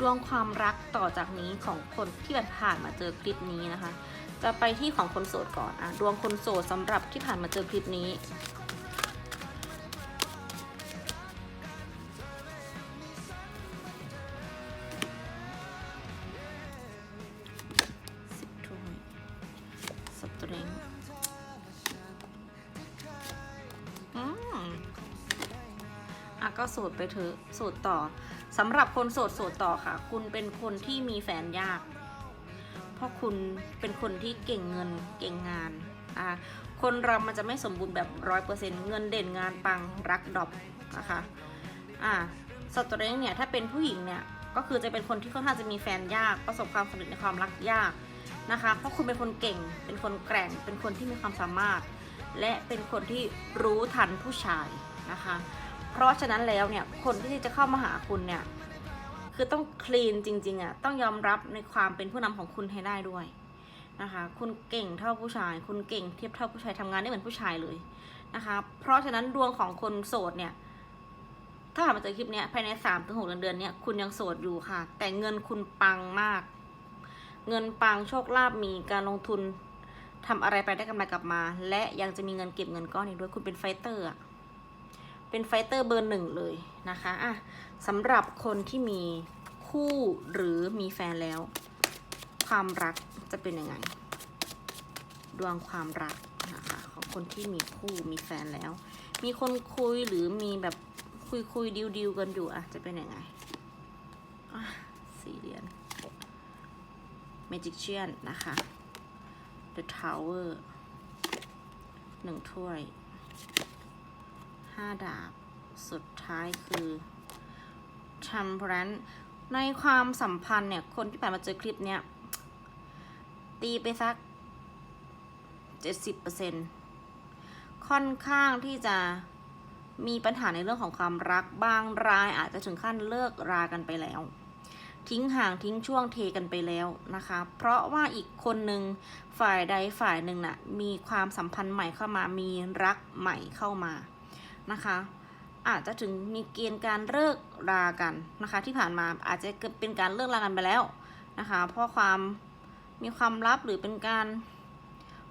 ดวงความรักต่อจากนี้ของคนที่ผ่านมาเจอคลิปนี้นะคะ จะไปที่ของคนโสดก่อนอะดวงคนโสดสำหรับที่ผ่านมาเจอคลิปนี้สตริง ก็โสดไปเถอะโสดต่อสำหรับคนโสดโสดต่อค่ะ คุณเป็นคนที่มีแฟนยาก เพราะคุณเป็นคนที่เก่งเงินเก่งงานอะคนเรามันจะไม่สมบูรณ์แบบร้อยเปอร์เซ็นต์เงินเด่นงานปังรักดรอปนะคะอะสตริงเนี่ยถ้าเป็นผู้หญิงเนี่ยก็คือจะเป็นคนที่ค่อนข้างจะมีแฟนยากประสบความสำเร็จในความรักยากนะคะเพราะคุณเป็นคนเก่ง เป็นคนแกร่ง เป็นคนที่มีความสามารถ และเป็นคนที่รู้ทันผู้ชายนะคะ เพราะฉะนั้นแล้วเนี่ยคนที่จะเข้ามาหาคุณเนี่ยคือต้องคลีนจริงๆอะต้องยอมรับในความเป็นผู้นำของคุณให้ได้ด้วยนะคะคุณเก่งเท่าผู้ชาย คุณเก่งเทียบเท่าผู้ชายทำงานได้เหมือนผู้ชายเลยนะคะเพราะฉะนั้นดวงของคนโสดเนี่ยถ้าหามาเจอคลิปนี้ภายใน3าถึงหเดือนเดือนเนี้ยคุณยังโสดอยู่ค่ะ แต่เงินคุณปังมาก เงินปังโชคลาภมีการลงทุนทำอะไรไปได้กำไรกลับมา และยังจะมีเงินเก็บเงินก้อนนี้ด้วยคุณเป็นไฟเตอร์อะ เป็นไฟเตอร์เบอร์หนึ่งเลยนะคะอะสำหรับคนที่มีคู่หรือมีแฟนแล้ว ความรักจะเป็นยังไง ดวงความรักนะคะของคนที่มีคู่มีแฟนแล้ว มีคนคุยหรือมีแบบคุยคุยดิวดิวกันอยู่อะจะเป็นยังไงอะสี่เหรียญ Magician นะคะ The Tower หนึ่งถ้วยาดาบ สุดท้ายคือ Temperance ในความสัมพันธ์เนี่ย คนที่ผ่านมาเจอคลิปเนี้ย ตีไปสัก70%ค่อนข้างที่จะมีปัญหาในเรื่องของความรักบางรายอาจจะถึงขั้นเลิกรากันไปแล้ว ทิ้งห่างทิ้งช่วงเทกันไปแล้วนะคะ เพราะว่าอีกคนหนึ่งฝ่ายใดฝ่ายหนึ่งน่ะมีความสัมพันธ์ใหม่เข้ามามีรักใหม่เข้ามา นะคะ อาจจะถึงมีเกณฑ์การเลิกรากันนะคะ ที่ผ่านมาอาจจะเกิดเป็นการเลิกรากันไปแล้วนะคะ เพราะความมีความลับหรือเป็นการ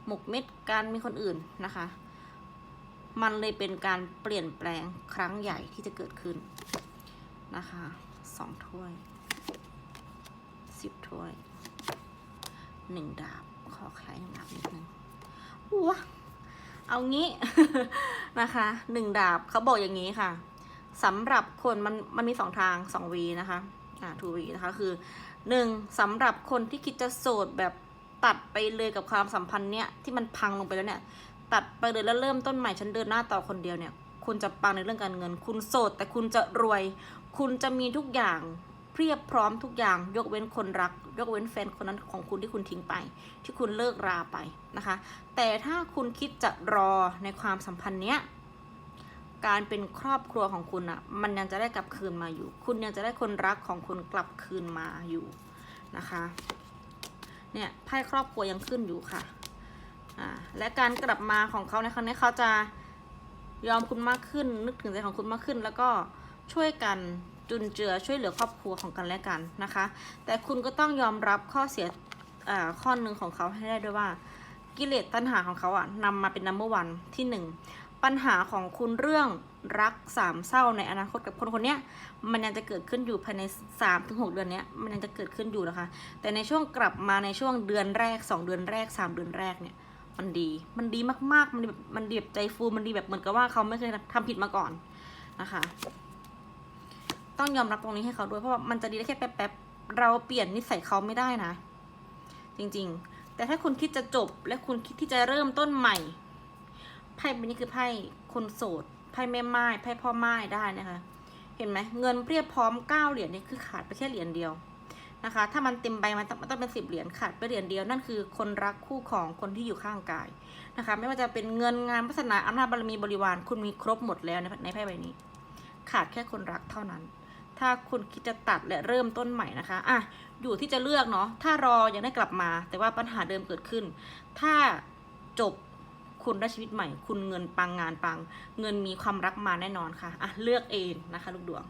หมกเม็ดการมีคนอื่นนะคะ มันเลยเป็นการเปลี่ยนแปลงครั้งใหญ่ที่จะเกิดขึ้นนะคะสองถ้วยสิบถ้วยหนึ่งดาบ ขอคลายหนึ่งดาบนิดนึงว้า เอางี้นะคะหนึ่งดาบเขาบอกอย่างนี้ค่ะสำหรับคนมันมันมีสองทางสองวีนะคะอ่าทูวีนะคะคือหนึ่งสำหรับคนที่คิดจะโสดแบบตัดไปเลยกับความสัมพันธ์เนี้ยที่มันพังลงไปแล้วเนี่ยตัดไปเลยแล้วเริ่มต้นใหม่ฉันเดินหน้าต่อคนเดียวเนี่ย คุณจะปังในเรื่องการเงิน คุณโสดแต่คุณจะรวย คุณจะมีทุกอย่าง พียบพร้อมทุกอย่างยกเว้นคนรัก ยกเว้นแฟนคนนั้นของคุณที่คุณทิ้งไป ที่คุณเลิกราไปนะคะ แต่ถ้าคุณคิดจะรอในความสัมพันธ์เนี้ยการเป็นครอบครัวของคุณอะ่ะมันยังจะได้กลับคืนมาอยู่ คุณยังจะได้คนรักของคุณกลับคืนมาอยู่นะคะเนี่ยไพ่ครอบครัวยังขึ้นอยู่ค่ะอ่าและการกลับมาของเขาในครั้งนี้เขาจะยอมคุณมากขึ้น นึกถึงใจของคุณมากขึ้น แล้วก็ช่วยกัน จุนเจือช่วยเหลือครอบครัวของกันและกันนะคะ แต่คุณก็ต้องยอมรับข้อเสียข้อหนึ่งของเขาให้ได้ด้วยว่า กิเลสตัณหาของเขาอะนำมาเป็นนัมเบอร์วันที่หนึ่งปัญหาของคุณเรื่องรักสามเศร้าในอนาคตกับคนคนนี้มันยังจะเกิดขึ้นอยู่ภายใน3าถึงหเดือนนี้มันยังจะเกิดขึ้นอยู่นะคะ แต่ในช่วงกลับมาในช่วงเดือนแรก 2 เดือนแรก 3 เดือนแรกเนี่ยมันดีมันดีมากๆ มันแบบมันดีแบบใจฟูมันดีแบบเหมือนกับว่าเขาไม่เคยทำผิดมาก่อนนะคะ ต้องยอมรับตรงนี้ให้เขาด้วยเพราะว่ามันจะดีได้แค่แป๊บๆเราเปลี่ยนนิสัยเขาไม่ได้นะ จริงๆ แต่ถ้าคุณคิดจะจบและคุณคิดที่จะเริ่มต้นใหม่ไพ่ใบนี้คือไพ่คนโสดไพ่แม่ไม้ไพ่พ่อไม้ได้นะคะ เห็นไหมเงินเพียบพร้อมเก้าเหรียญนี่คือขาดไปแค่เหรียญเดียวนะคะ ถ้ามันเต็มใบมันต้องต้องเป็นสิบเหรียญขาดไปเหรียญเดียวนั่นคือคนรักคู่ของคนที่อยู่ข้างกายนะคะ ไม่ว่าจะเป็นเงินงานพัฒนาอำนาจบารมีบริวารคุณมีครบหมดแล้วในไพ่ใบนี้ ขาดแค่คนรักเท่านั้น ถ้าคุณคิดจะตัดและเริ่มต้นใหม่นะคะอะอยู่ที่จะเลือกเนาะถ้ารอยังได้กลับมา แต่ว่าปัญหาเดิมเกิดขึ้น ถ้าจบคุณได้ชีวิตใหม่ คุณเงินปังงานปัง เงินมีความรักมาแน่นอนค่ะอะเลือกเองนะคะ ลูกดวง